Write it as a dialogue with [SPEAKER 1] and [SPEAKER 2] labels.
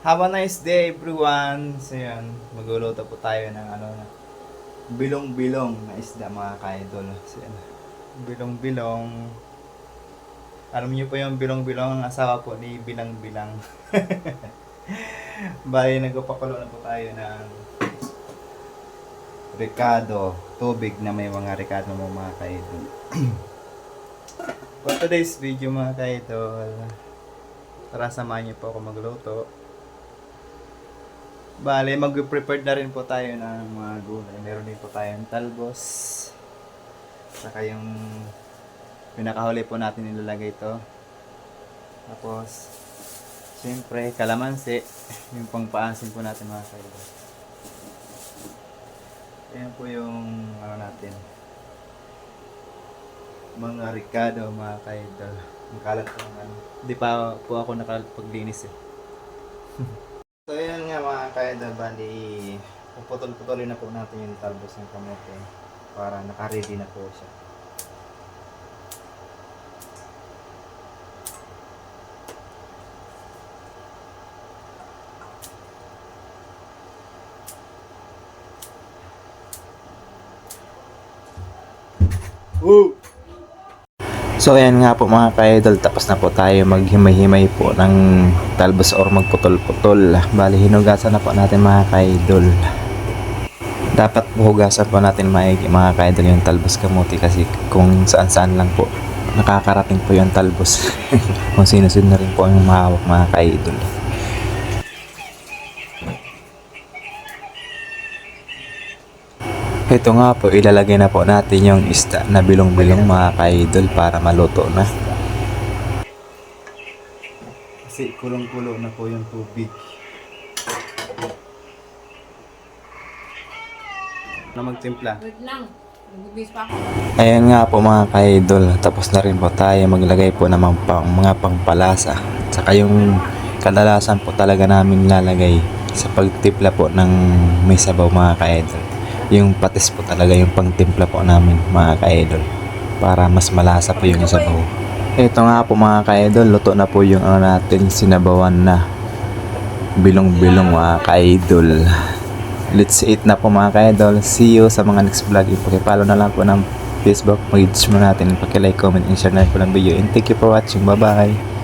[SPEAKER 1] Have a nice day everyone. So yun, magluluto po tayo ng ano na bilong-bilong na isda mga ka-idol. So yun, bilong-bilong. Alam niyo po yung bilong-bilong ang asawa po ni Bilang-Bilang. Bali, nagpapakulo na po tayo ng Ricardo, tubig na may mga Ricardo mo mga ka-idol. For today's video mga ka-idol, tara samahan niyo po ako magluto. Bale, mag-prepared na rin po tayo ng mga gulay. Meron din po tayong talbos. Saka yung pinakahuli po natin nilalagay ito. Tapos, siyempre, kalamansi. Yung pangpaasin po natin mga kaibigan. Ayan po yung ano natin. Mga ricado mga kaidol. Ang kalat po ng ano. Hindi pa po ako nakapag-linis eh. Nga mga kaidol, bali puputol-putulin na po natin yung talbos ng kamote para naka-ready na po siya. Woo! So ayan nga po mga ka-idol, tapos na po tayo maghimay-himay po ng talbos or magputol-putol. Bali hinugasan na po natin mga ka-idol. Dapat po hugasan po natin maigi mga ka-idol yung talbos kamuti kasi kung saan-saan lang po nakakarating po yung talbos. kung sino-sino na rin po yung mahawak mga ka-idol. Ito nga po, ilalagay na po natin yung isda na bilong-bilong mga ka-idol para maluto na. Kasi kulong-kulo na po yung tubig. Na magtimpla.
[SPEAKER 2] Wait lang. Nagbibis pa ako.
[SPEAKER 1] Ayan nga po mga ka-idol, tapos na rin po tayo maglagay po ng mga, pang, mga pangpalasa. Tsaka yung kadalasan po talaga namin lalagay sa pagtipla po ng may sabaw mga ka-idol. Yung patis po talaga yung pangtimpla po namin mga ka-idol para mas malasa po yung sabaw. Ito nga po mga ka-idol, luto na po yung ano natin sinabawan na bilong-bilong mga ka-idol. Let's eat na po mga ka-idol. See you sa mga next vlog. Ipakipalo na lang po ng Facebook page mo natin. Pakilike, comment, and share na po ng video. And thank you for watching. Bye-bye.